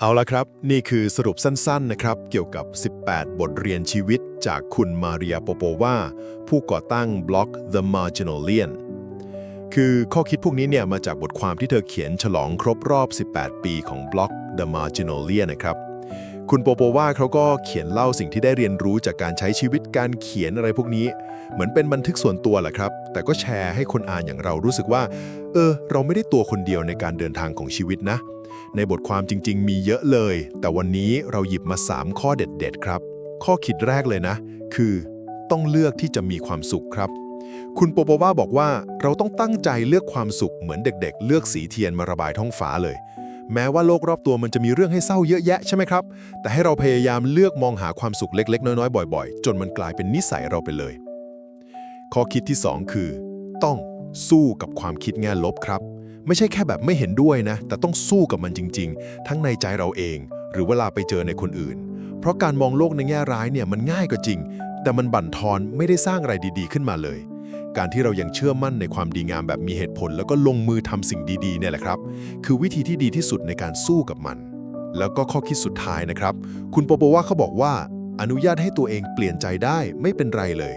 เอาละครับ นี่คือสรุปสั้นๆนะครับ เกี่ยวกับ 18 บทเรียนชีวิตจากคุณมาเรียโปโปวาผู้ก่อตั้งบล็อก The Marginalian คือข้อคิดพวกนี้เนี่ยมาจากบทความที่เธอเขียนฉลองครบรอบ 18 ปีของบล็อก The Marginalian นะครับ คุณโปโปวาเขาก็เขียนเล่าสิ่งที่ได้เรียนรู้จากการใช้ชีวิตการเขียนอะไรพวกนี้ เหมือนเป็นบันทึกส่วนตัวแหละครับ แต่ก็แชร์ให้คนอ่านอย่างเรารู้สึกว่า เออ เราไม่ได้ตัวคนเดียวในการเดินทางของชีวิตนะ ในบทความจริง ๆ มีเยอะเลย แต่วันนี้เราหยิบมา 3 ข้อเด็ดๆ ครับ ข้อคิดแรกเลยนะ คือ ต้องเลือกที่จะมีความสุขครับ คุณโปโปวาบอกว่าเราต้องตั้งใจเลือกความสุขเหมือนเด็ก ๆ เลือกสีเทียนมาระบายท้องฟ้าเลย แม้ว่าโลกรอบตัวมันจะมีเรื่องให้เศร้าเยอะแยะใช่ไหมครับ แต่ให้เราพยายามเลือกมองหาความสุขเล็ก ๆ น้อยๆ บ่อย ๆ จนมันกลายเป็นนิสัยเราไปเลย ข้อคิดที่ 2 คือ ต้องสู้กับความคิดแง่ลบครับ ไม่ใช่แค่แบบไม่เห็นด้วยนะ แต่ต้องสู้กับมันจริง ๆ ทั้งในใจเราเอง หรือเวลาไปเจอในคนอื่น เพราะการมองโลกในแง่ร้ายเนี่ยมันง่ายก็จริง แต่มันบั่นทอนไม่ได้สร้างอะไรดี ๆ ขึ้นมาเลย การที่เรายังเชื่อมั่นในความดีงามแบบมีเหตุผล แล้วก็ลงมือทำสิ่งดีๆเนี่ยแหละครับ คือวิธีที่ดีที่สุดในการสู้กับมัน แล้วก็ข้อคิดสุดท้ายนะครับ คุณโปโปว่าเขาบอกว่า อนุญาตให้ตัวเองเปลี่ยนใจได้ไม่เป็นไรเลย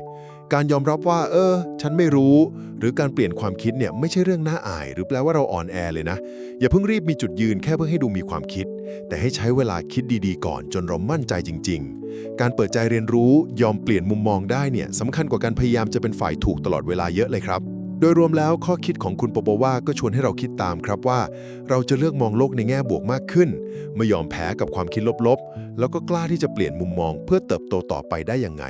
การยอมรับว่า เออ ฉันไม่รู้ หรือการเปลี่ยนความคิดเนี่ยไม่ใช่เรื่องน่าอาย หรือแปลว่าเราอ่อนแอเลยนะ อย่าเพิ่งรีบมีจุดยืนแค่เพื่อให้ดูมีความคิด แต่ให้ใช้เวลาคิดดีๆ ก่อนจนเรามั่นใจจริง ๆ การเปิดใจเรียนรู้ยอมเปลี่ยนมุมมองได้เนี่ยสำคัญกว่าการพยายามจะเป็นฝ่ายถูกตลอดเวลาเยอะเลยครับโดยรวมแล้วข้อคิดของคุณโปโปว่าก็ชวนให้เราคิดตามครับว่า เราจะเลือกมองโลกในแง่บวกมากขึ้น ไม่ยอมแพ้กับความคิดลบๆ แล้วก็กล้าที่จะเปลี่ยนมุมมองเพื่อเติบโตต่อไปได้ยังไง